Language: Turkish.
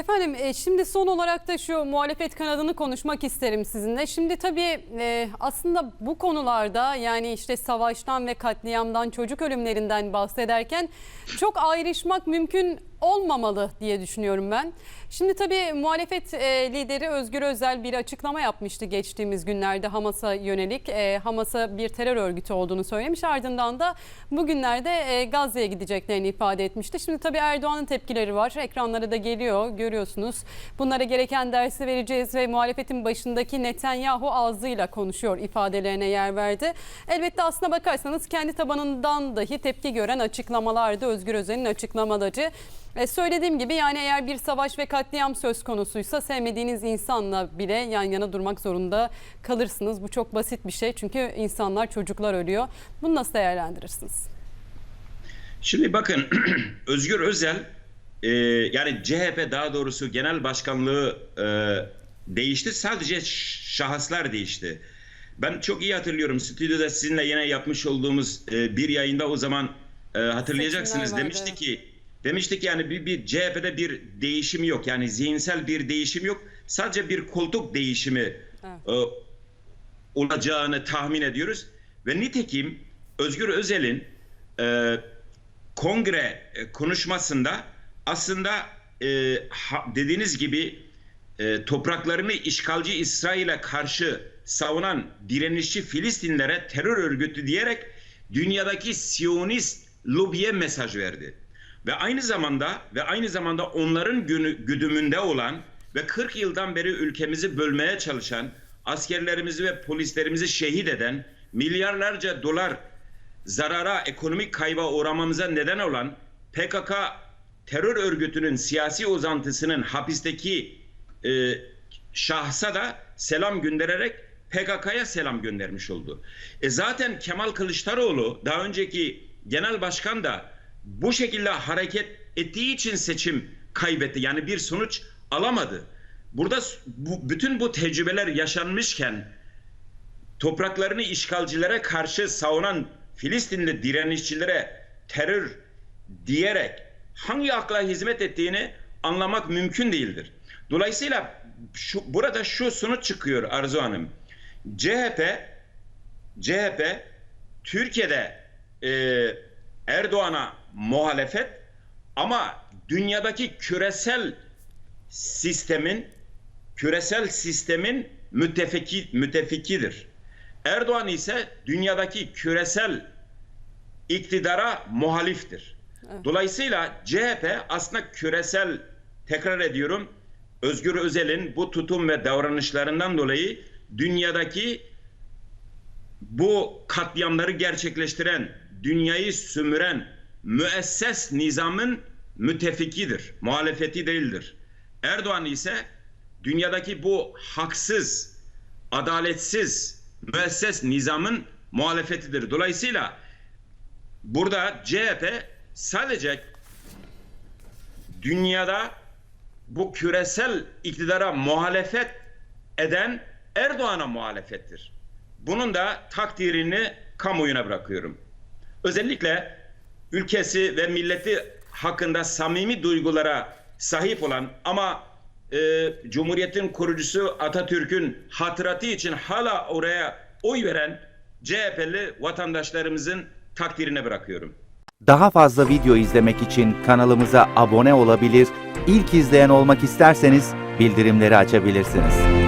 Efendim e, şimdi son olarak da şu muhalefet kanadını konuşmak isterim sizinle. Şimdi tabii e, aslında bu konularda yani işte savaştan ve katliamdan çocuk ölümlerinden bahsederken çok ayrışmak mümkün olmamalı diye düşünüyorum ben. Şimdi tabii muhalefet e, lideri Özgür Özel bir açıklama yapmıştı geçtiğimiz günlerde Hamas'a yönelik. E, Hamas'a bir terör örgütü olduğunu söylemiş. Ardından da bugünlerde e, Gazze'ye gideceklerini ifade etmişti. Şimdi tabii Erdoğan'ın tepkileri var. Ekranlara da geliyor görüyorsunuz. Bunlara gereken dersi vereceğiz ve muhalefetin başındaki Netanyahu ağzıyla konuşuyor ifadelerine yer verdi. Elbette aslına bakarsanız kendi tabanından dahi tepki gören açıklamalardı Özgür Özel'in açıklamaları. E, söylediğim gibi yani eğer bir savaş ve katliam söz konusuysa sevmediğiniz insanla bile yan yana durmak zorunda kalırsınız. Bu çok basit bir şey çünkü insanlar çocuklar ölüyor. Bunu nasıl değerlendirirsiniz? Şimdi bakın Özgür Özel e, yani CHP daha doğrusu genel başkanlığı e, değişti. Sadece şahıslar değişti. Ben çok iyi hatırlıyorum stüdyoda sizinle yine yapmış olduğumuz e, bir yayında o zaman e, hatırlayacaksınız demişti ki demiştik yani bir, bir CHP'de bir değişim yok. Yani zihinsel bir değişim yok. Sadece bir koltuk değişimi e, olacağını tahmin ediyoruz. Ve nitekim Özgür Özel'in e, kongre e, konuşmasında aslında e, ha- dediğiniz gibi e, topraklarını işgalci İsrail'e karşı savunan direnişçi Filistinlere terör örgütü diyerek dünyadaki Siyonist lobiye mesaj verdi. Ve aynı zamanda ve aynı zamanda onların günü, güdümünde olan ve 40 yıldan beri ülkemizi bölmeye çalışan askerlerimizi ve polislerimizi şehit eden milyarlarca dolar zarara, ekonomik kayba uğramamıza neden olan PKK terör örgütünün siyasi uzantısının hapisteki e, şahsa da selam göndererek PKK'ya selam göndermiş oldu. E zaten Kemal Kılıçdaroğlu daha önceki genel başkan da bu şekilde hareket ettiği için seçim kaybetti. Yani bir sonuç alamadı. Burada bu, bütün bu tecrübeler yaşanmışken topraklarını işgalcilere karşı savunan Filistinli direnişçilere terör diyerek hangi akla hizmet ettiğini anlamak mümkün değildir. Dolayısıyla şu, burada şu sonuç çıkıyor Arzu Hanım. CHP CHP Türkiye'de e, Erdoğan'a muhalefet ama dünyadaki küresel sistemin küresel sistemin müttefiki, müttefikidir. Erdoğan ise dünyadaki küresel iktidara muhaliftir. Dolayısıyla CHP aslında küresel tekrar ediyorum Özgür Özel'in bu tutum ve davranışlarından dolayı dünyadaki bu katliamları gerçekleştiren, dünyayı sömüren müesses nizamın müttefikidir, muhalefeti değildir. Erdoğan ise dünyadaki bu haksız, adaletsiz, müesses nizamın muhalefetidir. Dolayısıyla burada CHP sadece dünyada bu küresel iktidara muhalefet eden Erdoğan'a muhalefettir. Bunun da takdirini kamuoyuna bırakıyorum. Özellikle ülkesi ve milleti hakkında samimi duygulara sahip olan ama e, Cumhuriyet'in kurucusu Atatürk'ün hatıratı için hala oraya oy veren CHP'li vatandaşlarımızın takdirine bırakıyorum. Daha fazla video izlemek için kanalımıza abone olabilir, ilk izleyen olmak isterseniz bildirimleri açabilirsiniz.